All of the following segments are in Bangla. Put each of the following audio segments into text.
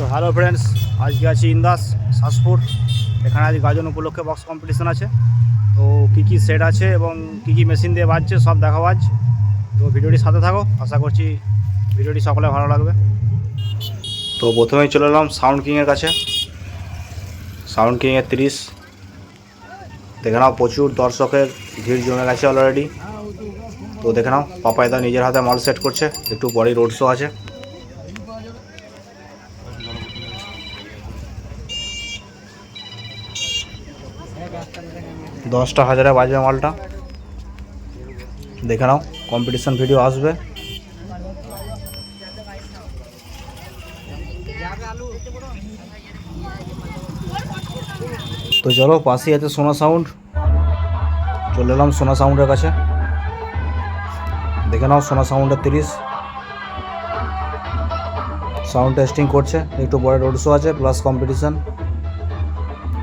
তো হ্যালো ফ্রেন্ডস আজকে আছি ইন্দাস, শাসপুর। এখানে আজ গাজন উপলক্ষে বক্স কম্পিটিশন আছে। তো, কী কী সেট আছে এবং কী কী মেশিন দিয়ে বাজছে সব দেখাবো আজ। তো ভিডিওটির সাথে থাকো। আশা করছি ভিডিওটি সকলে ভালো লাগবে। তো, প্রথমেই চলে এলাম সাউন্ড কিংয়ের কাছে। সাউন্ড কিংয়ের তিরিশ। দেখে নাও, প্রচুর দর্শকের ভিড় জমে গেছে অলরেডি তো, দেখে নাও পাপাইদা নিজের হাতে মাল সেট করছে। একটু পরেই রোড শো আছে। দশটা হাজারে বাজবে মালটা। দেখে নাও কম্পিটিশন ভিডিও আসবে। তো চলো, পাশেই আছে সোনা সাউন্ড চলে এলাম সোনা সাউন্ডের কাছে। দেখে নাও, সোনা সাউন্ডের তিরিশ। সাউন্ড টেস্টিং করছে, একটু পরে রোড শো আছে প্লাস কম্পিটিশান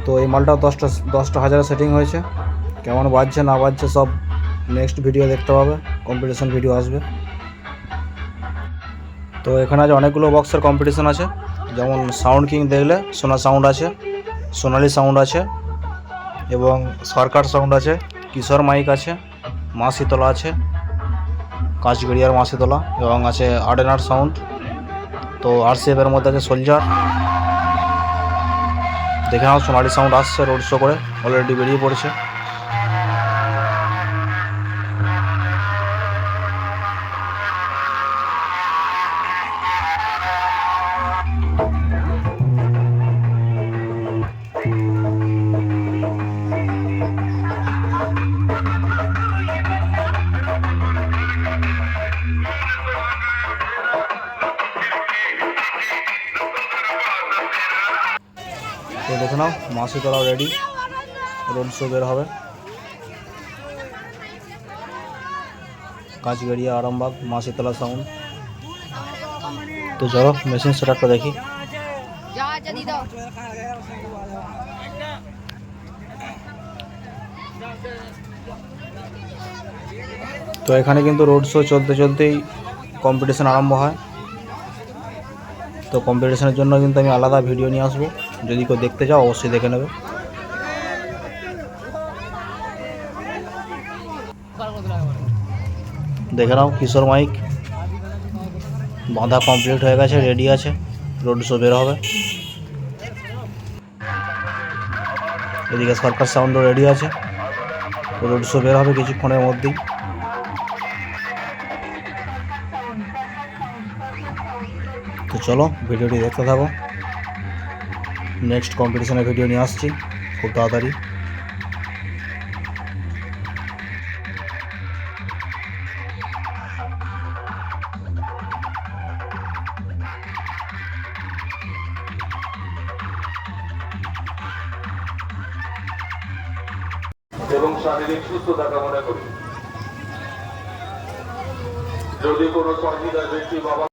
তো এই মালটাও দশটা দশটা হাজারে সেটিং হয়েছে। কেমন বাজছে, না বাজছে সব নেক্সট ভিডিও দেখতে পাবে কম্পিটিশন ভিডিও আসবে। তো এখানে আজ অনেকগুলো বক্সের কম্পিটিশন আছে। যেমন সাউন্ড কিং দেখলে সোনা সাউন্ড আছে, সোনালি সাউন্ড আছে, এবং সরকার সাউন্ড আছে, কিশোর মাইক আছে, মা শীতলা আছে, কাঁচগড়িয়ার মা শীতলা, এবং আছে আর্ডেনার সাউন্ড তো আর মধ্যে আছে সোলজার দেখে নাও সোনালি সাউন্ড আসছে রোড শো করে অলরেডি বেরিয়ে পড়েছে। দেখে নাও মাসিতলাও রেডি রোড শো বের হবে। কাঁচগড়িয়া আরামবাগ মাসিতলা সাউন্ড তো চলো মেশিন সেটআপটা দেখি। যা যা দি দাও তো এখানে কিন্তু রোড শো চলতে চলতেই কম্পিটিশন আরম্ভ হয়। তো কম্পিটিশনের জন্য কিন্তু আমি আলাদা ভিডিও নিয়ে আসব। যদি কেউ দেখতে চাও, অবশ্যই দেখে নেবে। দেখে নাও, কিশোর মাইক। বাঁধা কমপ্লিট হয়ে গেছে রেডি আছে। রোড শো বের হবে। এদিকে সরকার সাউন্ডও রেডি আছে। রোড শো বের হবে কিছুক্ষণের মধ্যেই। তো চলো, ভিডিওটি দেখতে থাকো। নেক্সট কম্পিটিশনের ভিডিও নিয়ে আসছি। খুব তাড়াতাড়ি। এবং শারীরিক সুস্থতা কামনা করি। যদি কোনো সহযোগিতার ব্যক্তি বাবা